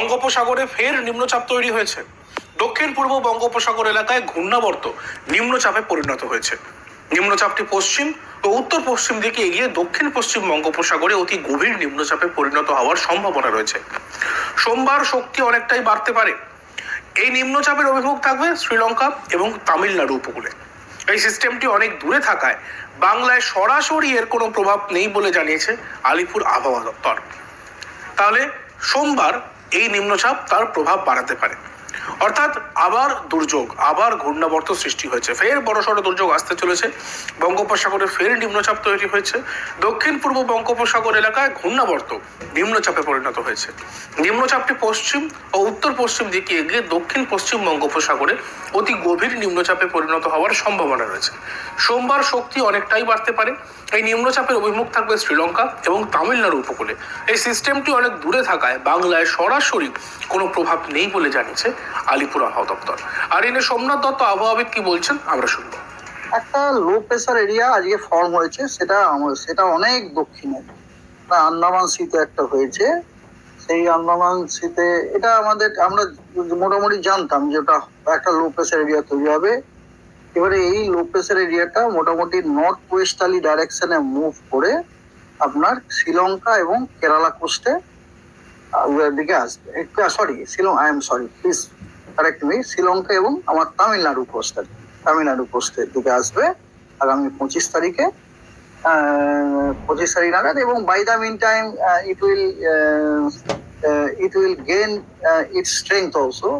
বঙ্গোপসাগরে ফের নিম্নচাপ তৈরি হয়েছে। দক্ষিণ পূর্ব বঙ্গোপসাগর এলাকায় ঘূর্ণাবর্ত নিম্নচাপে পরিণত হয়েছে। নিম্নচাপটি পশ্চিম ও উত্তর পশ্চিম দিকে এগিয়ে দক্ষিণ পশ্চিম বঙ্গোপসাগরে অতি গভীর নিম্নচাপে পরিণত হওয়ার সম্ভাবনা রয়েছে। সোমবার শক্তি অনেকটাই বাড়তে পারে। এই নিম্নচাপের অভিমুখ থাকবে শ্রীলঙ্কা এবং তামিলনাড়ু উপকূলে। এই সিস্টেমটি অনেক দূরে থাকায় বাংলায় সরাসরি এর কোনো প্রভাব নেই বলে জানিয়েছে আলিপুর আবহাওয়া দপ্তর। তাহলে সোমবার এই নিম্নচাপ তার প্রভাব বাড়াতে পারে। অর্থাৎ আবার দুর্যোগ, আবার ঘূর্ণাবর্ত সৃষ্টি হয়েছে। ফের বড়সড় দুর্যোগ আসতে চলেছে। বঙ্গোপসাগরে ফের নিম্নচাপ তৈরি হয়েছে। দক্ষিণ পূর্ব বঙ্গোপসাগর এলাকায় ঘূর্ণাবর্ত নিম্নচাপে পরিণত হয়েছে। নিম্নচাপটি পশ্চিম ও উত্তর পশ্চিম দিকে এগিয়ে দক্ষিণ পশ্চিম বঙ্গোপসাগরে অতি গভীর নিম্নচাপে পরিণত হওয়ার সম্ভাবনা রয়েছে। সোমবার শক্তি অনেকটাই বাড়তে পারে। এই নিম্নচাপের অভিমুখ থাকবে শ্রীলঙ্কা এবং তামিলনাড়ু উপকূলে। এই সিস্টেমটি অনেক দূরে থাকায় বাংলায় সরাসরি কোনো প্রভাব নেই বলে জানিয়েছে আলিপুর আবহাওয়া দপ্তর। আর এনে সোমনাথ দত্ত আবহাওয়াবিদ কি বলছেন, আমরা শুনব। একটা লো প্রেসার এরিয়া আজকে ফর্ম হয়েছে, সেটা সেটা অনেক দক্ষিণে। আন্দামান শীতে একটা হয়েছে। সেই আন্দামান শীতে এটা আমাদের, আমরা মোটামুটি জানতাম যে ওটা একটা লো প্রেসার এরিয়া তৈরি হবে। এবারে এই লো প্রেসার এরিয়াটা মোটামুটি নর্থ ওয়েস্টার্লি ডাইরেকশনে মুভ করে আপনার শ্রীলঙ্কা এবং কেরালা কোস্টে দিকে আসবে। Sorry Sri Lanka I am sorry please correct me Sri Lanka এবং আমার তামিলনাড়ু কোস্টার তামিলনাড়ু কোস্টের দিকে আসবে আগামী পঁচিশ তারিখে। পঁচিশ তারিখ নাগাদ এবং by the mean time it will it will gain its strength also